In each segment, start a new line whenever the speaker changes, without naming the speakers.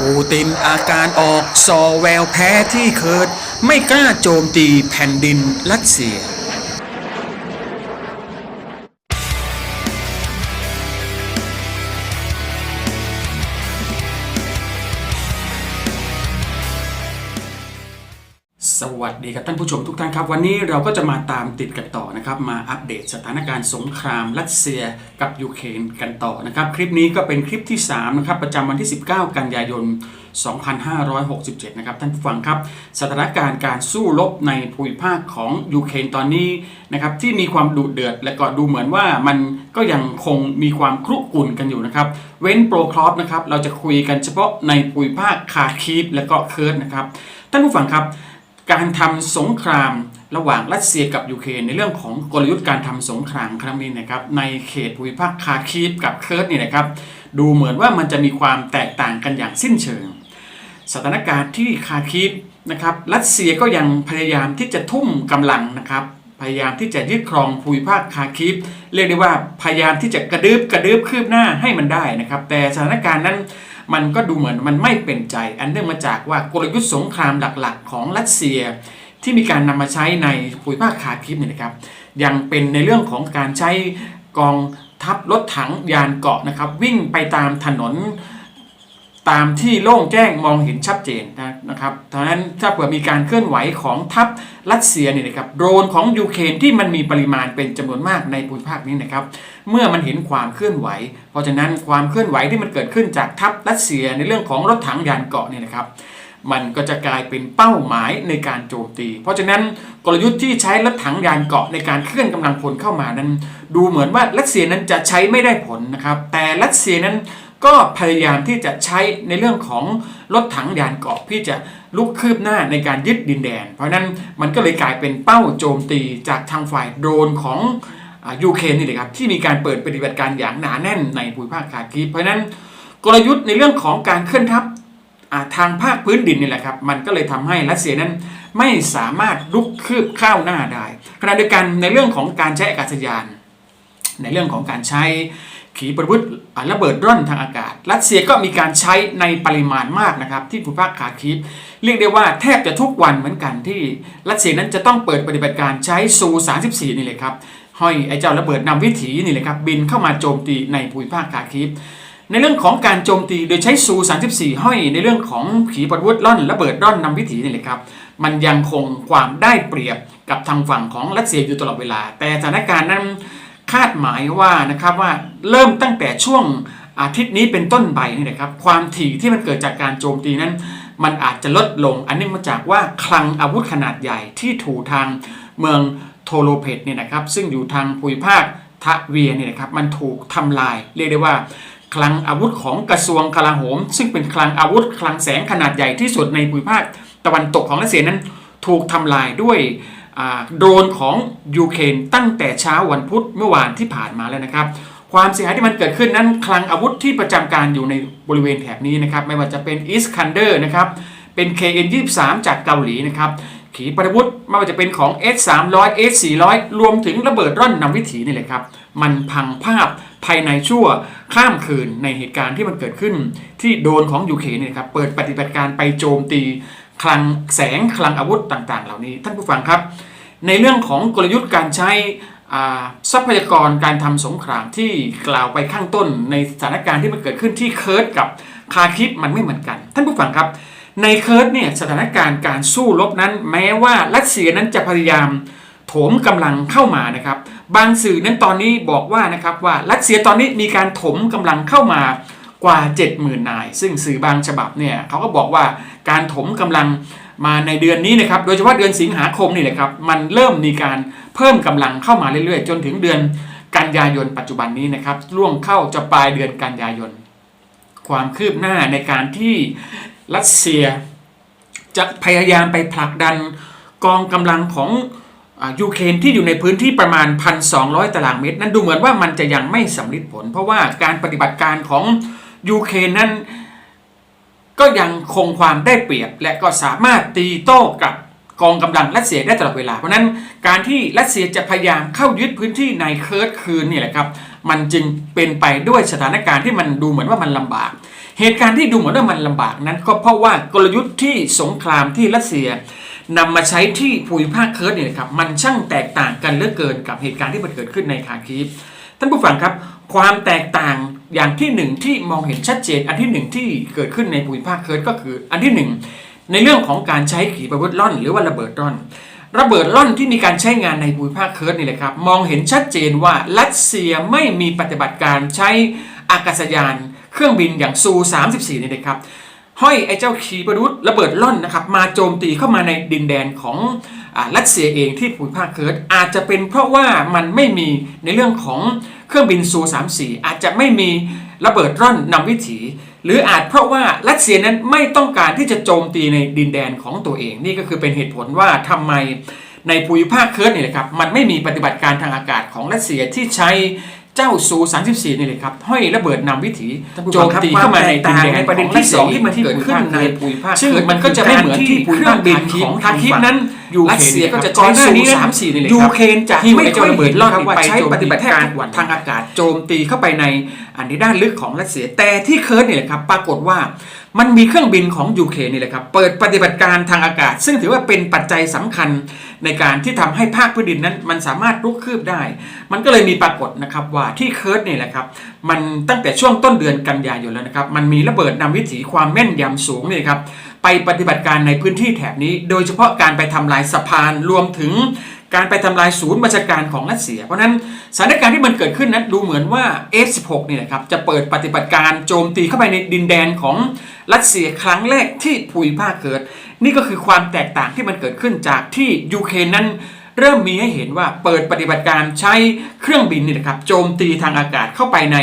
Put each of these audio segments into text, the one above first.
ปูตินอาการออกซอแววแพ้ที่เคิร์ดไม่กล้าโจมตีแผ่นดินรัสเซีย สวัสดีครับท่านผู้ชมทุกท่านครับ วันนี้เราก็จะมาตามติดกันต่อนะครับ มาอัปเดตสถานการณ์สงครามรัสเซียกับยูเครนกันต่อนะครับ คลิปนี้ก็เป็นคลิปที่3นะครับประจำวันที่ 19 กันยายน 2567 นะครับท่านผู้ฟังครับ สถานการณ์การสู้รบในภูมิภาคของยูเครนตอนนี้นะครับที่มีความดุเดือดและก็ดูเหมือนว่ามันก็ยังคงมีความครุกรุ่นกันอยู่นะครับ เว้นโปรครอปนะครับเราจะคุยกันเฉพาะในภูมิภาคคาคีฟและก็เคิร์ดนะครับท่านผู้ฟังครับ การทำสงครามระหว่างรัสเซียกับยูเครนในเรื่องของกลยุทธ์การทำสงครามครั้งนี้นะครับในเขตภูมิภาคคาคีฟกับเคิร์ดนี่นะครับดูเหมือนว่ามันจะมีความแตกต่างกันอย่างสิ้นเชิง สถานการณ์ที่คาคีฟนะครับรัสเซียก็ยังพยายามที่จะทุ่มกำลังนะครับพยายามที่จะยึดครองภูมิภาคคาคีฟเรียกได้ว่าพยายามที่จะกระดืบกระดืบคืบหน้าให้มันได้นะครับแต่สถานการณ์นั้น มันก็ดูเหมือนมันไม่เป็นใจ อันเนื่องมาจากว่ากลยุทธ์สงครามหลักๆ ของรัสเซีย ที่มีการนำมาใช้ในภูมิภาคคาคิฟเนี่ยนะครับยังเป็นในเรื่องของการใช้กองทัพรถถังยานเกราะนะครับวิ่งไปตามถนน ตามที่โล่งแจ้งมองเห็นชัดเจนนะครับดังนั้นถ้าเผื่อมีการเคลื่อนไหวของทัพรัสเซียเนี่ยนะครับโดรนของยูเครนที่มันมีปริมาณเป็นจำนวนมากในภูมิภาคนี้นะครับ เมื่อมันเห็นความเคลื่อนไหว เพราะฉะนั้นความเคลื่อนไหวที่มันเกิดขึ้นจากทัพรัสเซียในเรื่องของรถถังยานเกราะเนี่ยนะครับมันก็จะกลายเป็นเป้าหมายในการโจมตี เพราะฉะนั้นกลยุทธ์ที่ใช้รถถังยานเกราะในการเคลื่อนกำลังพลเข้ามานั้น ดูเหมือนว่ารัสเซียนั้นจะใช้ไม่ได้ผลนะครับ แต่รัสเซียนั้น ก็พยายามที่จะใช้ในเรื่องของรถถังยานเกราะที่จะลุกคืบหน้าในการยึดดินแดน เพราะนั้นมันก็เลยกลายเป็นเป้าโจมตีจากทางฝ่ายโดรนของยูเครนนี่เลยครับที่มีการเปิดปฏิบัติการอย่างหนาแน่นในภูมิภาคคาคีเพราะนั้นกลยุทธ์ในเรื่องของการเคลื่อนทัพทางภาคพื้นดินนี่แหละครับมันก็เลยทำให้รัสเซียนั้นไม่สามารถลุกคืบข้าวหน้าได้ขณะเดียวกันในเรื่องของการใช้อากาศยาน ในเรื่องของการใช้ ขีปนาวุธระเบิดร่อนทางอากาศ รัสเซียก็มีการใช้ในปริมาณมากนะครับ ที่ภูมิภาคคาคีฟเรียกได้ว่าแทบจะทุกวันเหมือนกันที่รัสเซียนั้นจะต้องเปิดปฏิบัติการใช้ซู 34 นี่เลยครับห้อยไอ้เจ้าระเบิดนำวิถีนี่เลยครับบินเข้ามาโจมตีในภูมิภาคคาคีฟในเรื่องของการโจมตีโดยใช้ซู 34 ห้อยในเรื่องของขีปนาวุธร่อนระเบิดร่อนนำวิถีนี่แหละครับมันยังคงความได้เปรียบกับทางฝั่งของรัสเซียอยู่ตลอดเวลา แต่สถานการณ์นั้น คาดหมายว่านะครับว่าเริ่มตั้งแต่ช่วงอาทิตย์นี้เป็นต้นไปนี่นะครับความถี่ที่มันเกิดจากการโจมตีนั้น มันอาจจะลดลง อันนี้มาจากว่าคลังอาวุธขนาดใหญ่ที่ถูทางเมืองโทโลเพตเนี่ยนะครับ ซึ่งอยู่ทางภูมิภาคทะเวียเนี่ยนะครับมันถูกทำลาย เรียกได้ว่า คลังอาวุธของกระทรวงกลาโหม ซึ่งเป็นคลังอาวุธคลังแสงขนาดใหญ่ที่สุดในภูมิภาคตะวันตกของรัสเซียนั้นถูกทำลายด้วย โดรนของยูเครนตั้งแต่เช้าวันพุธเมื่อวานที่ผ่านมาแล้วนะครับ ความเสียหายที่มันเกิดขึ้นนั้นคลังอาวุธที่ประจำการอยู่ในบริเวณแถบนี้นะครับ ไม่ว่าจะเป็นอิสคันเดอร์นะครับเป็น KN23 จากเกาหลีนะครับขีปนาวุธไม่ว่าจะเป็นของ S300 S400 รวมถึงระเบิดร่อนนำวิถีนี่แหละครับ มันพังภาพภายในชั่วข้ามคืนในเหตุการณ์ที่มันเกิดขึ้น ที่โดนของยูเครนนี่ครับเปิดปฏิบัติการไปโจมตี คลังแสงคลังอาวุธต่าง ๆ เหล่านี้ ท่านผู้ฟังครับ ในเรื่องของกลยุทธ์การใช้ทรัพยากรการทำสงครามที่กล่าวไปข้างต้น ในสถานการณ์ที่มันเกิดขึ้นที่เคิร์ดกับคาคิฟมันไม่เหมือนกัน ท่านผู้ฟังครับในเคิร์ดเนี่ยสถานการณ์การสู้รบนั้น แม้ว่ารัสเซียนั้นจะพยายามโถมกำลังเข้ามานะครับ บางสื่อนั้นตอนนี้บอกว่านะครับว่ารัสเซียตอนนี้มีการถมกำลังเข้ามา กว่า 70,000 นาย ซึ่งสื่อบางฉบับเนี่ยเขาก็บอกว่าการถมกำลังมาในเดือนนี้นะครับ โดยเฉพาะเดือนสิงหาคมนี่แหละครับ มันเริ่มมีการเพิ่มกำลังเข้ามาเรื่อยๆ จนถึงเดือนกันยายนปัจจุบันนี้นะครับล่วงเข้าจะปลายเดือนกันยายน ความคืบหน้าในการที่รัสเซียจะพยายามไปผลักดันกองกำลังของอยูเครนที่อยู่ในพื้นที่ประมาณ 1,200 ตารางเมตร นั้นดูเหมือนว่ามันจะยังไม่สำลิดผล เพราะว่าการปฏิบัติการของ ยูเครนนั้น ก็ยังคงความได้เปรียบ และก็สามารถตีโต้กับกองกำลังรัสเซียได้ตลอดเวลา เพราะนั้นการที่รัสเซียจะพยายามเข้ายึดพื้นที่ในเคิร์ดคืนนี่แหละครับ มันจึงเป็นไปด้วยสถานการณ์ที่มันดูเหมือนว่ามันลำบาก เหตุการณ์ที่ดูเหมือนว่ามันลำบากนั้น ก็เพราะว่ากลยุทธ์ที่สงครามที่รัสเซียนำมาใช้ที่ภูมิภาคเคิร์ดเนี่ยนะครับมันช่างแตกต่างกันเหลือเกินกับเหตุการณ์ที่มันเกิดขึ้นในคาคีฟท่านผู้ฟังครับ ความแตกต่าง อย่างที่หนึ่งที่มองเห็นชัดเจน อันที่หนึ่งที่เกิดขึ้นในภูมิภาคเคิร์ดก็คือ อันที่หนึ่งในเรื่องของการใช้ขีปนาวุธล่อน หรือว่าระเบิดล่อน ระเบิดล่อนที่มีการใช้งานในภูมิภาคเคิร์ดนี่แหละครับมองเห็นชัดเจนว่ารัสเซียไม่มีปฏิบัติการใช้อากาศยาน เครื่องบินอย่างซู 34 นี่นะครับห้อยไอ้เจ้าขีปนาวุธระเบิดล่อนนะครับมาโจมตีเข้ามาในดินแดนของ รัสเซียเองที่ภูมิภาคเคิร์ดอาจจะเป็นเพราะว่ามันไม่มีในเรื่องของเครื่องบินซู34 อาจจะไม่มีระเบิดร่อนนำวิถี หรืออาจเพราะว่ารัสเซียนั้นไม่ต้องการที่จะโจมตีในดินแดนของตัวเอง นี่ก็คือเป็นเหตุผลว่าทำไมในภูมิภาคเคิร์ดนี่แหละครับมันไม่มีปฏิบัติการทางอากาศของรัสเซียที่ใช้ เจ้าซู34นี่เลยครับห้อยระเบิดนำวิถีโจมตีเข้ามาในดินแดน
ในประเด็นที่สองที่มันเกิดขึ้นในภูมิภาค
ซึ่งมันก็จะไม่เหมือนที่เครื่องบินของทางคิดนั้น
ยูเครน
รัสเซียก็จะ
ก่
ใช้
อนหน้า
ซู
นี้นะ
34นี่เลย
ยู
ครับ
เครนจะ
ที่
ไม่
ไม่
ค่
ค่
อ
อยย
เห็
เห็
น
น
ร
ร
อ
อ
บบว่า
ว่า
ใช้
ใช้
ป
ป
ฏิ
ฏิ
บั
บั
ติ
ติ
กา
การร
วัน
ทางอากาศโจมตีเข้าไปในอันในด้านลึกของรัสเซียแต่ที่เคิร์ดเนี่ยแหละครับปรากฏว่า มันมีเครื่องบินของยูเคนี่แหละครับ เปิดปฏิบัติการทางอากาศ ซึ่งถือว่าเป็นปัจจัยสำคัญในการที่ทำให้ภาคพื้นดินนั้น มันสามารถลุกคืบได้ มันก็เลยมีปรากฏนะครับว่าที่เคิร์ดเนี่ยแหละครับ มันตั้งแต่ช่วงต้นเดือนกันยายนแล้วนะครับ มันมีระเบิดนำวิถีความแม่นยำสูงนี่ครับไปปฏิบัติการในพื้นที่แถบนี้ โดยเฉพาะการไปทำลายสะพานรวมถึง การไปทำลายศูนย์บัญชาการของรัสเซีย เพราะนั้นสถานการณ์ที่มันเกิดขึ้นนั้นดูเหมือนว่า F16 เนี่ยนะครับจะเปิดปฏิบัติการโจมตีเข้าไปในดินแดนของรัสเซียครั้งแรกที่ภูมิภาคเกิด นี่ก็คือความแตกต่างที่มันเกิดขึ้นจากที่ยูเครนนั้นเริ่มมีให้เห็นว่าเปิดปฏิบัติการใช้เครื่องบินนี่นะครับโจมตีทางอากาศเข้าไปใน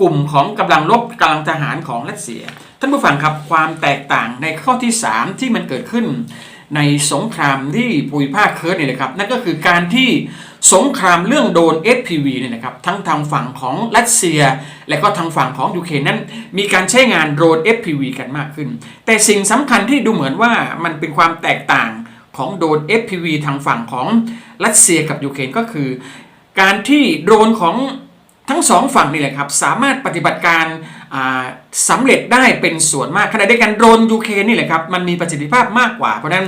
กลุ่มของกำลังรบกำลังทหารของรัสเซีย ท่านผู้ฟังครับความแตกต่างในข้อที่ 3 ที่มันเกิดขึ้น ในสงครามที่ภูมิภาคเคิร์ดเนี่ยนะครับนั่นก็คือการที่สงครามเรื่องโดน FPV เนี่ยนะครับทั้งทางฝั่งของรัสเซีย และก็ทางฝั่งของยูเครนนั้น มีการใช้งานโดรน FPV กันมากขึ้น แต่สิ่งสำคัญที่ดูเหมือนว่ามันเป็นความแตกต่างของโดรน FPV ทางฝั่งของรัสเซียกับยูเครนก็คือ การที่โดรนของทั้งสองฝั่งนี่แหละครับสามารถปฏิบัติการ อ่าสำเร็จได้เป็นส่วนมากขณะเดียวกันโดรนยูเครนนี่แหละครับมันมีประสิทธิภาพมากกว่า เพราะฉะนั้น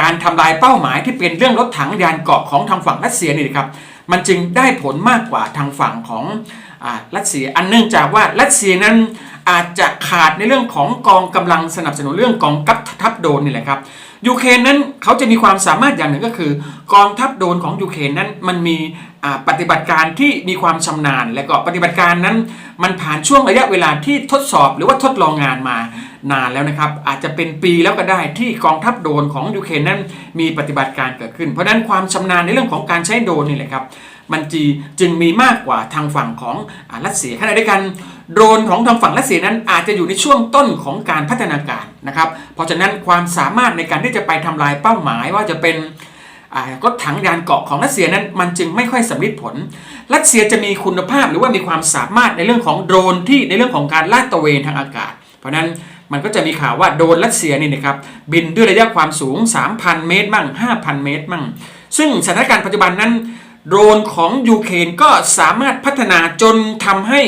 การทำลายเป้าหมายที่เป็นเรื่องรถถังยานเกราะของทางฝั่งรัสเซียนี่แหละครับมันจึงได้ผลมากกว่าทางฝั่งของรัสเซียอันเนื่องจากว่ารัสเซียนั้นอาจจะขาดในเรื่องของกองกำลังสนับสนุนเรื่องกองกัพทัพโดนนี่แหละครับ ยูเครนนั้นเขาจะมีความสามารถอย่างหนึ่งก็คือ กองทัพโดรนของยูเครนนั้นมันมีปฏิบัติการที่มีความชำนาญ และก็ปฏิบัติการนั้น มันผ่านช่วงระยะเวลาที่ทดสอบหรือว่าทดลองงานมานานแล้วนะครับ อาจจะเป็นปีแล้วก็ได้ที่กองทัพโดรนของยูเครนนั้นมีปฏิบัติการเกิดขึ้น เพราะฉะนั้นความชำนาญในเรื่องของการใช้โดรนนี่แหละครับ มันจีจึงมีมากกว่าทางฝั่งของอรัสเซียขณะเดียวกัน โดรนของทางฝั่งรัสเซียนั้นอาจจะอยู่ในช่วงต้นของการพัฒนาการนะครับเพราะฉะนั้นความสามารถในการที่จะไปทำลายเป้าหมายว่าจะเป็นรถถังยานเกราะของรัสเซียนั้นมันจึงไม่ค่อยสำลิดผล รัสเซียจะมีคุณภาพหรือว่ามีความสามารถในเรื่องของโดรนที่ในเรื่องของการลาดตระเวนทางอากาศ เพราะฉะนั้นมันก็จะมีข่าวว่าโดรนรัสเซียนี่นะครับบินด้วยระยะความสูง 3,000 เมตรมั่ง5,000 เมตรมั่ง ซึ่งสถานการณ์ปัจจุบันนั้น โดรนของยูเครนก็สามารถพัฒนาจนทำให้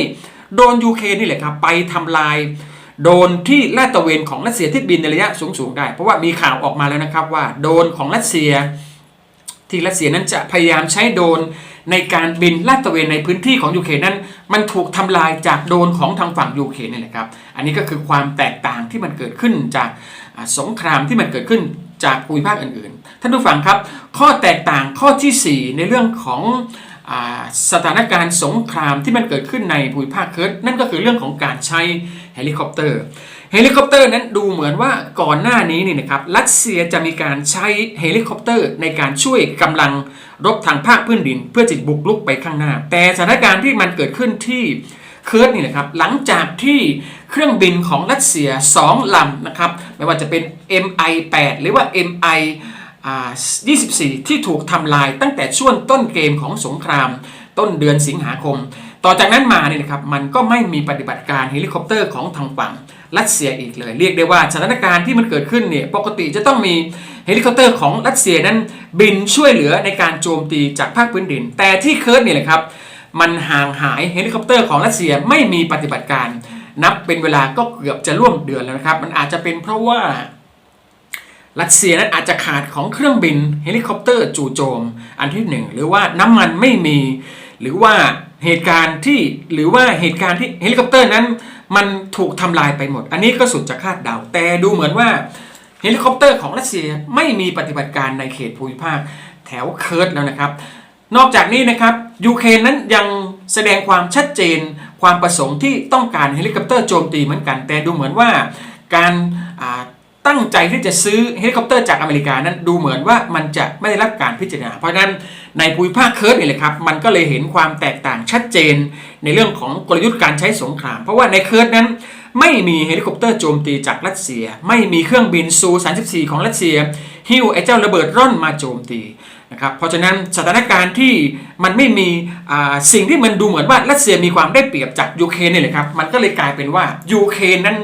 โดรนยูเครนนี่แหละครับไปทำลายโดรนที่ลาดตระเวนของรัสเซียที่บินในระยะสูงๆได้ เพราะว่ามีข่าวออกมาแล้วนะครับว่าโดรนของรัสเซีย ที่รัสเซียนั้นจะพยายามใช้โดรนในการบินลาดตระเวนในพื้นที่ของยูเครนนั้น มันถูกทำลายจากโดรนของทางฝั่งยูเครนนี่แหละครับ อันนี้ก็คือความแตกต่างที่มันเกิดขึ้นจากสงครามที่มันเกิดขึ้นจากภูมิภาคอื่นๆ ท่านผู้ฟังครับ ข้อแตกต่างข้อทีสี่4 ในเรื่องของอสถานการณ์สงครามที่มันเกิดขึ้นในภูมิภาคเคิร์ดนั่นก็คือเรื่องของการใช้เฮลิคอปเตอร์ เฮลิคอปเตอร์นั้นดูเหมือนว่าก่อนหน้านี้นี่นะครับรัสเซียจะมีการใช้เฮลิคอปเตอร์ในการช่วยกำลังรบทางภาคพื้นดิน เพื่อจะบุกลุกไปข้างหน้า แต่สถานการณ์ที่มันเกิดขึ้นที่เคิร์ดนี่นะครับหลังจากที่เครื่องบินของรัสเซีย 2 ลำนะครับไม่ว่าจะเป็น MI8 หรือว่า MI อ่า24 ที่ถูกทำลายตั้งแต่ช่วงต้นเกมของสงคราม ต้นเดือนสิงหาคม ต่อจากนั้นมาเนี่ยนะครับมันก็ไม่มีปฏิบัติการเฮลิคอปเตอร์ของทางฝั่ง รัสเซียอีกเลย เรียกได้ว่าสถานการณ์ที่มันเกิดขึ้นเนี่ยปกติจะต้องมีเฮลิคอปเตอร์ของรัสเซียนั้นบินช่วยเหลือในการโจมตีจากภาคพื้นดิน แต่ที่เคิร์ดเนี่ยแหละครับมันห่างหายเฮลิคอปเตอร์ของรัสเซียไม่มีปฏิบัติการ นับเป็นเวลาก็เกือบจะร่วมเดือนแล้วนะครับ มันอาจจะเป็นเพราะว่ารัสเซียนั้นอาจจะขาดของเครื่องบินเฮลิคอปเตอร์จู่โจม อันที่หนึ่งหรือว่าน้ำมันไม่มี หรือว่าเหตุการณ์ที่หรือว่าเหตุการณ์ที่เฮลิคอปเตอร์นั้น มันถูกทำลายไปหมด อันนี้ก็สุดจะคาดเดา แต่ดูเหมือนว่าเฮลิคอปเตอร์ของรัสเซียไม่มีปฏิบัติการในเขตภูมิภาคแถวเคิร์ดแล้วนะครับ นอกจากนี้นะครับยูเครนนั้นยังแสดงความชัดเจน ความประสงค์ที่ต้องการเฮลิคอปเตอร์โจมตีเหมือนกัน แต่ดูเหมือนว่าการ ตั้งใจที่จะซื้อเฮลิคอปเตอร์จากอเมริกานั้นดูเหมือนว่ามันจะไม่ได้รับการพิจารณา เพราะฉะนั้นในภูมิภาคเคิร์ดนี่แหละครับ มันก็เลยเห็นความแตกต่างชัดเจนในเรื่องของกลยุทธ์การใช้สงคราม เพราะว่าในเคิร์ดนั้น ไม่มีเฮลิคอปเตอร์โจมตีจากรัสเซีย ไม่มีเครื่องบินซู34 ของรัสเซียฮิวไอ้เจ้าระเบิดร่อนมาโจมตีนะครับเพราะฉะนั้นสถานการณ์ที่มันไม่มีสิ่งที่มันดูเหมือนว่ารัสเซียมีความได้เปรียบจากยูเครนนี่แหละครับมันก็เลยกลายเป็นว่ายูเครนนั้น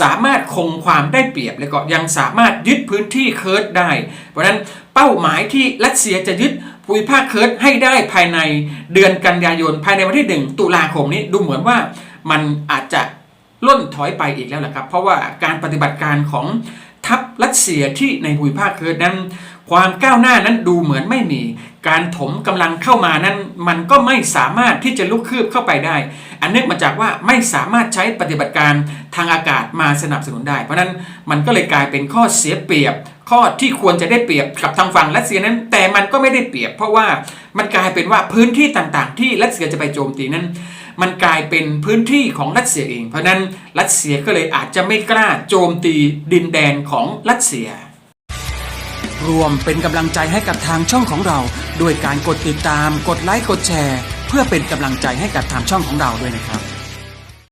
สามารถคงความได้เปรียบ และก็ยังสามารถยึดพื้นที่เคิร์ดได้ เพราะฉะนั้นเป้าหมายที่รัสเซียจะยึดภูมิภาคเคิร์ดให้ได้ภายในเดือนกันยายนภายในวันที่ 1 ตุลาคมนี้ดูเหมือนว่ามันอาจจะ ล่นถอยไปอีกแล้วแหละครับ เพราะว่าการปฏิบัติการของทัพรัสเซียที่ในภูมิภาคเคิร์ดนั้น ความก้าวหน้านั้นดูเหมือนไม่มี การถมกำลังเข้ามานั้น มันก็ไม่สามารถที่จะลุกคืบเข้าไปได้ อันเนื่องมาจากว่าไม่สามารถใช้ปฏิบัติการทางอากาศมาสนับสนุนได้ เพราะฉะนั้นมันก็เลยกลายเป็นข้อเสียเปรียบ ข้อที่ควรจะได้เปรียบกับทางฝั่งรัสเซียนั้น แต่มันก็ไม่ได้เปรียบ เพราะว่ามันกลายเป็นว่าพื้นที่ต่างๆ ที่รัสเซียจะไปโจมตีนั้น มันกลายเป็นพื้นที่ของรัสเซียเอง เพราะนั้นรัสเซียก็เลยอาจจะไม่กล้าโจมตีดินแดนของรัสเซีย รวมเป็นกำลังใจให้กับทางช่องของเรา ด้วยการกดติดตาม กดไลค์ กดแชร์ เพื่อเป็นกำลังใจให้กับทางช่องของเราด้วยนะครับ